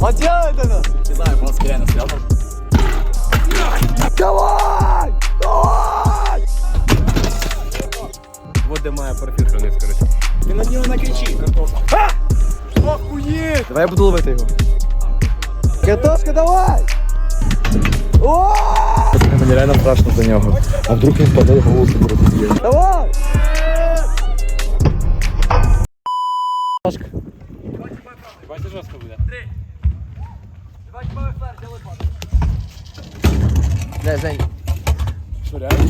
Он делает это! Не знаю, полоски реально связан. Давай! Давай! Вот де має профіль хранить, коротше. Ты на него накричи, картошка. Охуеть! Давай я буду ловить его. Картошка, давай! О! Мені реально страшно за нього. А вдруг він впаде і голову собі розіб'є? Давай! Бачите, жорстко буде. Дай, Жень. Що, реально?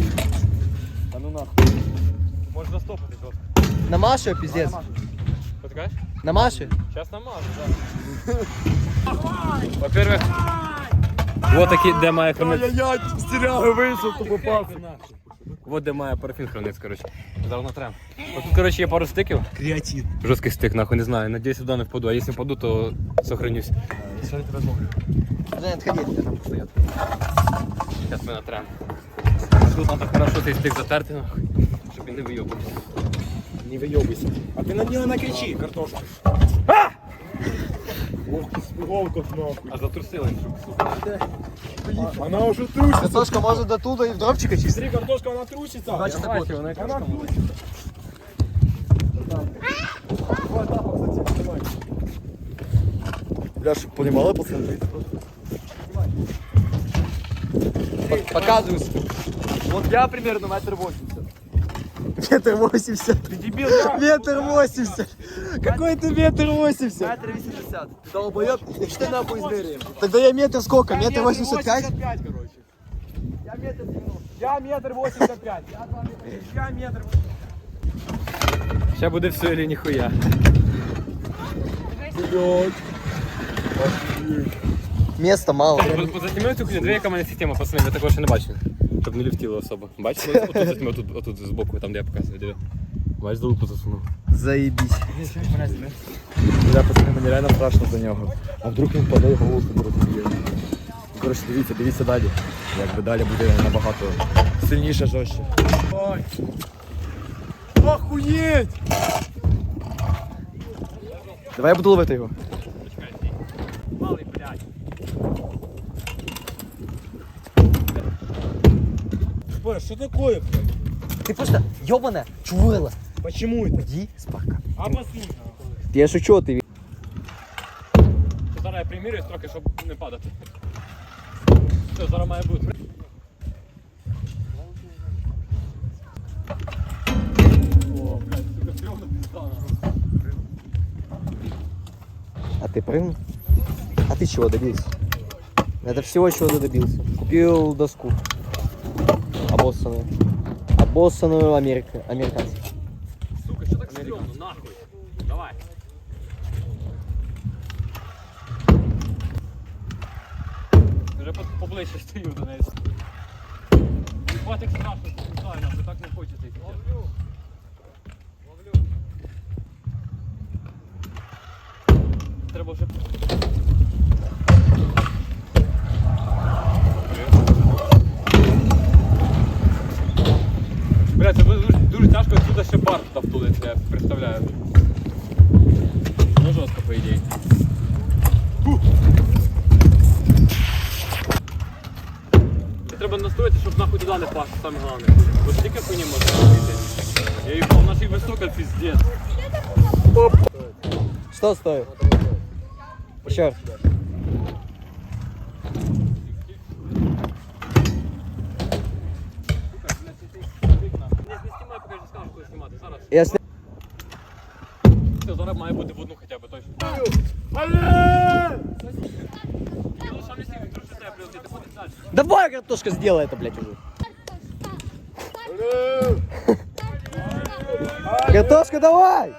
А ну нахуй. Можеш застопити жорстко. На Машу, пиздец. Що? На Маше? Зараз намажу, так. Во-первых, вот такі, де має хранити. Ай-яй-яй, стіляги вийшов, то попав. Вот де має парафін храниться, коротше. Зараз натрем. Отут, коротше, є пару стиків. Креатин. Жорсткий стик, нахуй, не знаю. Надіюсь, сюди не впаду. А якщо впаду, то сохранюсь. Я тебе зловлю? Жень, отходи. Там стоять. Зараз ми натрем. Тут треба хорошо цей стик затерти, нахуй, щоб він не вийобувався. Не вийобуйся. А ти на нього накричи, картошка. А! Ох, ти спіговка нахуй. А затрусили. Вона вже труситься. Картошка может до туда и в дровчика чистить. Смотри, картошка, вона труситься. Значит, так вот. вона труситься. Бля, щоб понімали, пацани? Показываю. Вот я примерно метр восемьдесят. Метр восемьдесят. Ты дебил, Метр восемьдесят. Какой ты метр восемьдесят? Метр восемьдесят. Ты долбоёб, и что нахуй измеряем? Тогда я метр сколько? Метр восемьдесят пять? короче. Я метр 90. Я метр восемьдесят пять. Я два метра. Я метр Ще буде все или ніхуя. Блядь. Места мало. Затімили цю хуйню, дві яка в мене система, пацани, я такого ще не бачив. Щоб не ліфтіло особо. Бачите? Отут затімив, отут, отут збоку, там де я показую, диви. Бачиш, за лупу засунув. Заебись. Бля, пацани, мені реально страшно за нього. А вдруг він впаде і голову собі розіб'є. Коротше, дивіться, дивіться далі. Якби далі буде набагато сильніше, жорстче. Ой. Охуєть! Давай я буду ловить его. Бля, что такое, блядь? Ты просто ёбаная чувела. Почему это? Иди спака. Обоснуй. Я шучу, ты Зараз я примірююсь трохи, щоб не падати. Все, зараз має бути. О, блядь, сука, стрьомно піздано. А ты прыгнул? А ты чего добился? Это всего, чего ты добился. Купил доску. Обоссанную. Обоссанную Америка. Американцев. Сука, що так стрьомно, нахуй? Давай. Вже по- поближче стою до неї. Ебать, як страшно, не знаю, нахуй, так не хочеться йти. Ловлю. Ловлю. Треба вже... Бля, це буде дуже, дуже тяжко сюди ще бар туди втулити, я представляю. Ну жорстко, по ідеї. Це треба настроїти, щоб нахуй туди не пасти, саме головне. Бо стільки хуйні можна робити. Я їбав, наші висока піздець. Что стоит? Еще. трошки треба прилетіти, ходить далі. Давай, картошка, сделай это, блядь, уже. Картошка, давай!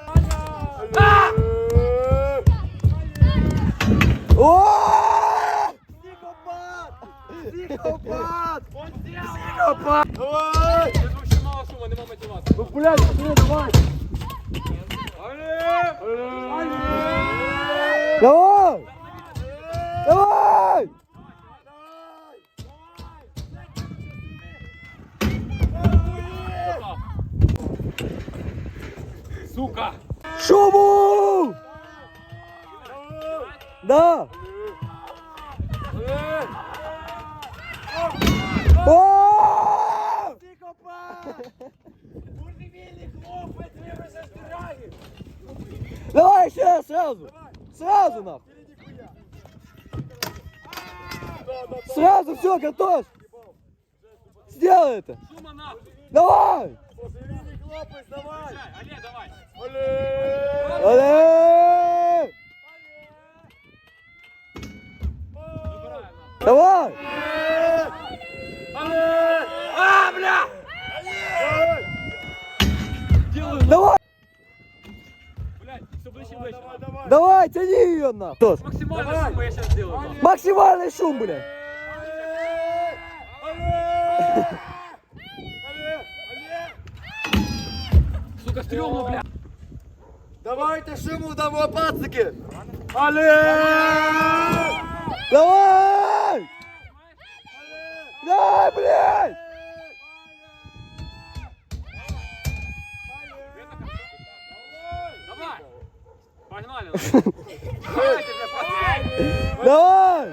О! Психопат! Психопат! Давай! Це дуже мало сума, нема мотивації. Ну, блядь, ну, давай! Давай! Давай! Сука! Шубу! Да! Давай еще раз, сразу! Сразу нахуй! Сразу все, готов! Сделай это! Давай! Давай! Олег, давай! А, бля! Давай! блядь, все ближе и ближе. нахуй. Давай, тяни ее нахуй! Тос, Максимально шума я сейчас сделаю. Максимальный шум, бля! Сука, стрёмно, бля! Давайте шуму дамо, пацики! Олег! Давай! Давай, блядь! Погнали! нахуй. Давайте, бля, пацаны. Давай!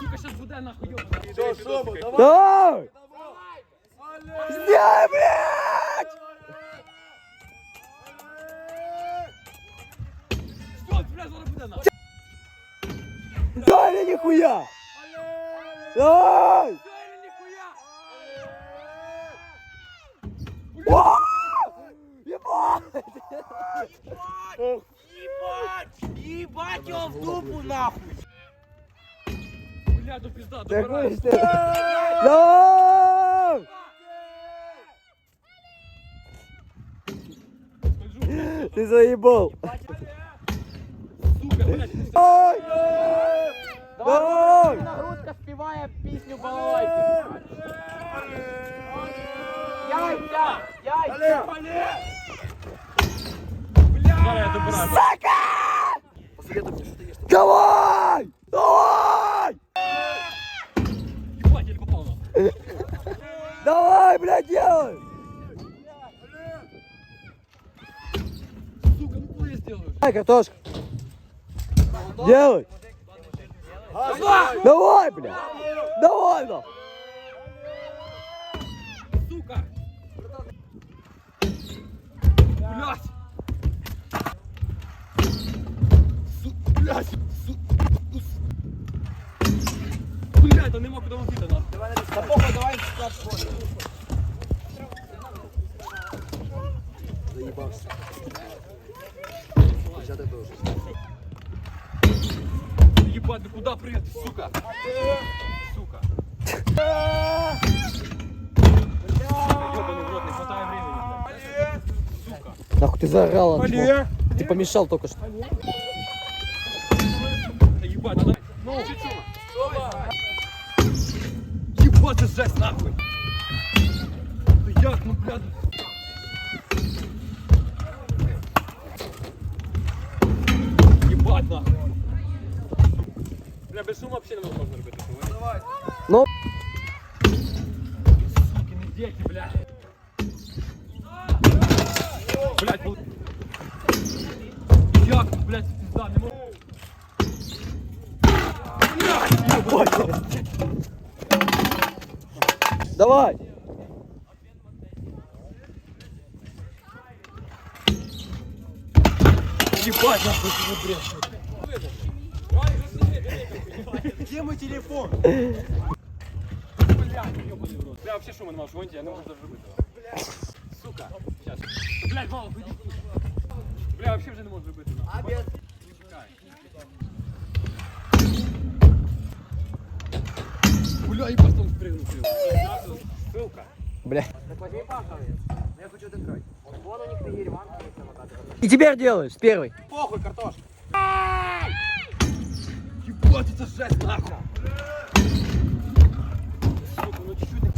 Сука, сейчас буде нахуй ёбаный. Що, шуму, давай! Давай! Сделай, блядь! Что, бля, зараз буде нахуй. Давай, или нихуя! Давай! Все или нихуя? О! Ебать! Ебать его в дупу нахуй! Бля, ну пизда, Какой добирай. ж ты? Давай! Ты заебал! Сука, блядь. Давай! Давай! Нагрузка співає пісню балалайки. Яйця! Яйця! Добираю. Давай! Давай! Ебать, я не попал. Давай, блядь, делай! Сука, ну я сделаю? Давай, картошка! Делай! Давай, блядь! Давай, да! Сука! Блядь! Блядь! Блядь, да нема куди летіти нахуй. Та похуй, давай склад сходимо. Ебать, да куда прыгать, сука? Сука. Ёбаный в рот, не хватает времени. Сука. Нахуй ты заорал, Антон. Ты помешал только что. Ебать, надо... Ну, чуть-чуть. Ебать, жесть, нахуй. Да як, ну, блядь. Ебать, нахуй. Бля, без шума вообще не можна робити. Давай. Ну, Суки, не дети, блядь. Блядь, бу... Як, блядь, пизда, не можу. Давай! Ебать, нахуй, ты не брешь. Где мой телефон? Бля. Бля, вообще шума нема в фронте, я не можу даже робити. Сука, сейчас. Блядь, мало. Бля, вообще вже не можу робити. нахуй. Чекай. Бля, ебать, он спрыгнул. Ссылка. Бля. Так возьми паховец. Я хочу один дрой. Вон у них на Ереванке есть самокаты. И теперь делаешь, с первой. Похуй, картошка. Ебать, это жесть, нахуй. Сука, ну чуть-чуть. не-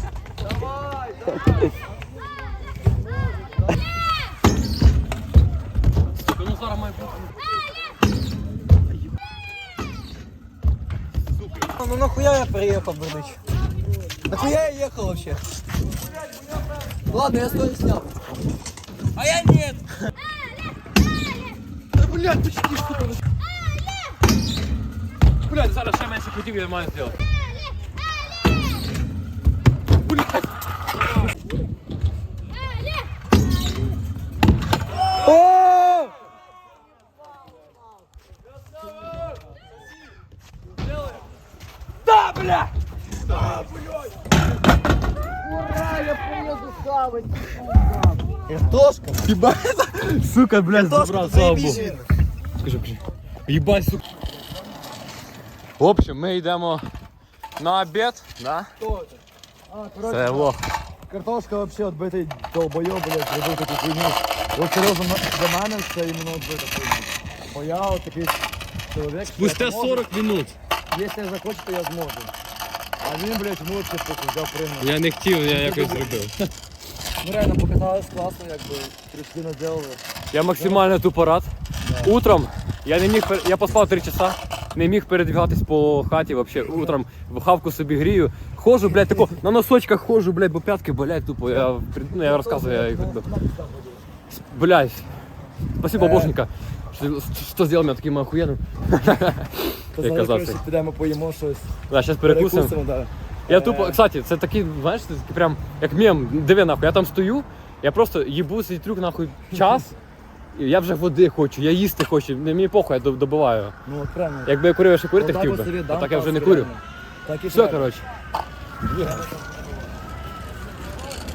Сука, ну зараз має бути. Ну нахуя я приехал, Бурныч? Нахуя я ехал вообще? Ладно, я стою снял. А я нет! Да, блядь, почти сука. Блядь, зараз ще менше хотів, я маю зробити. Картошка. Сука, блядь, забрав, слава Богу. Скажи, скажи. Єбать, сука. В общем, ми йдемо на обід, да? Це лох. Картошка вообще отбитий долбойоб, блядь, зробив таку хуйню. От серйозно, на- для мене це іменно отбита хуйня. Бо я от такий чоловік, що Спустя як можу, 40 минут. Якщо я захочу, то я зможу. А він, блядь, молодший спокій взяв прийняв. Я не хотів, я якось зробив. Ну реально покатались класно, якби трішки наделали. Я максимально тупо рад. Утром я не міг пер- я поспав 3 часа, не міг передвигатись по хаті вообще. Утром в хавку собі грію. Ходжу, блядь, тако на носочках ходжу, блядь, бо п'ятки болять тупо. Я, при- ну, я розказую, я їх би. Блядь. Спасибо, Боженька, що, що зробив мене таким охуєнним. Зараз, казати. коротше, підемо поїмо щось. Да, зараз перекусимо. Перекусимо, да. Я тупо, кстати, це такий, знаєш, це такий прям як мем, диви нахуй, я там стою, я просто їбу цей трюк нахуй час, і я вже води хочу, я їсти хочу, не мені похуй, я доб- добиваю. Ну от правильно. Якби я курив, я ще курити Отак хотів от би, а дам так я вже не пас, курю. реально. Так і Все, треба. коротше,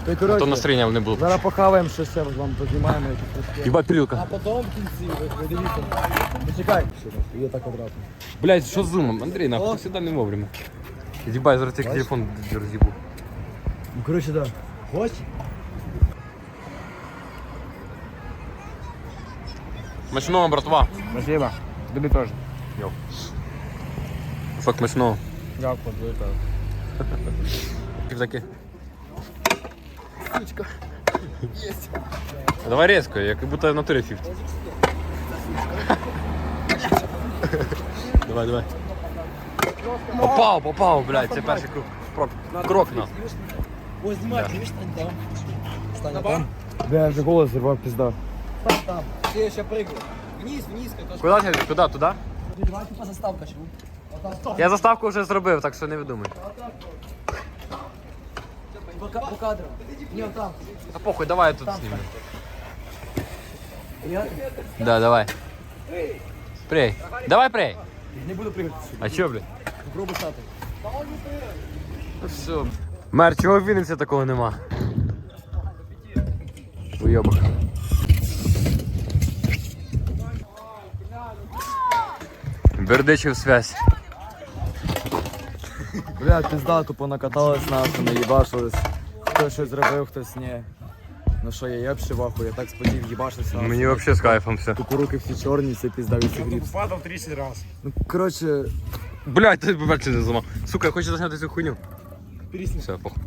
Ти, а то настроєння не було. зараз похаваємо щось, ще вам познімаємо якісь трошки. Їба А пілка. потім в кінці, ви, ви дивіться. Почекай. Є так одразу. Блять, що з зумом? Андрій, нахуй, ти завжди не вовремя. Їбай, зараз цей телефон роз'їбу. Ну, коротше, да. Хоч? Смачного, братва. Спасибо. Тобі теж. Фак смачного. Дякую, тобі теж. Таке. Давай резко, як будто в натурі 50. давай, давай. Попав, попав, блядь, це перший крок. Крок, крок на. Ось знімай, ти стань там. Стань там. Бля, я вже голос зірвав, пізда. Стань там. Ти ще пригай. Вниз, вниз, картошка. Куди, ти- куди, туди? Давай типа заставка, чому? Я заставку вже зробив, так що не видумай. По, ка- по кадрам. Ні, там. А похуй, давай я тут зніму. Я Да, давай. Прей. Давай прей. не буду пригати. А чо, блядь? Попробуй стати. Ну все. Мер, чого в Вінниці такого нема? Уйобок. Бердичів связь. Бля, пізда, тупо накаталась нахуй, наїбашились. Хтось щось зробив, хтось ні. Ну що, я єбши ваху, я так спотів, їбашився. Мені взагалі з кайфом все. Тупо руки всі чорні, все пізда від цих гріпс. Падав 30 разів. Ну, коротше, Блять, ти бачиш не зламав. Сука, я хочу засняти цю хуйню. Все, похуй.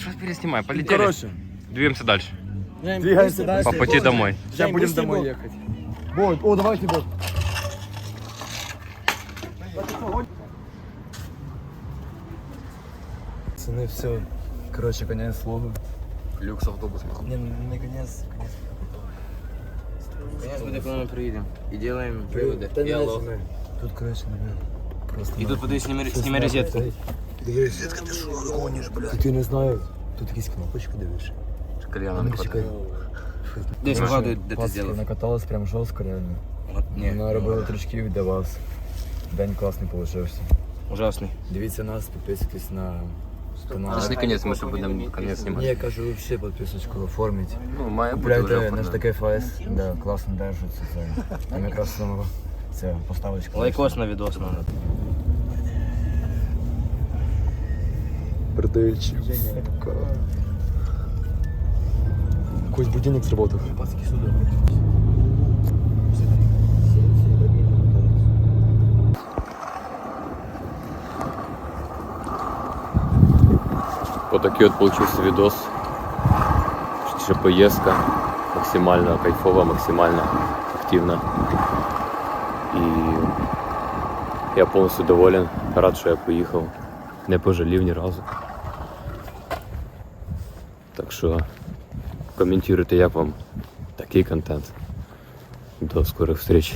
Що переснімай, полетели. коротше. Двигаемся дальше. Двигаемся дальше. По пути домой. Сейчас будем домой ехать. Бой, о, давайте бой. Пацаны, все. Короче, конец слова. Люкс автобус. Не, не конец, конец. Конечно, буде, коли ми приїдемо. І робимо приводи. І алло. Тут, короче, наверное, просто... І тут подивись, сніми, сніми розетку. Розетка, ти що, гониш, блядь? Ти не знаю, тут якісь кнопочки дивиш. Кальяна не хватає. Десь вгадуй, де ти Пацки зробив. накаталась прям жорстко, реально. От, Ні, Вона робила трішків для вас. День класний получився. ужасний. Дивіться нас, підписуйтесь на канал. Це не конець, ми ще будемо конець Ні, знімати. я кажу, взагалі підписочку оформіть. Ну, має бути вже Купляйте наш оформлено. такий ФС, да, класно держиться. Це. Там якраз номер. Це поставочка. Лайкос на відос надо. Передаючи. Якийсь будильник сработав. Вот такий от получился видос. Ще поездка максимально кайфова, максимально активна. І я повністю доволен, рад, що я поїхав. Не пожалів ні разу. Що коментуйте, як вам такий контент. До скорих встреч.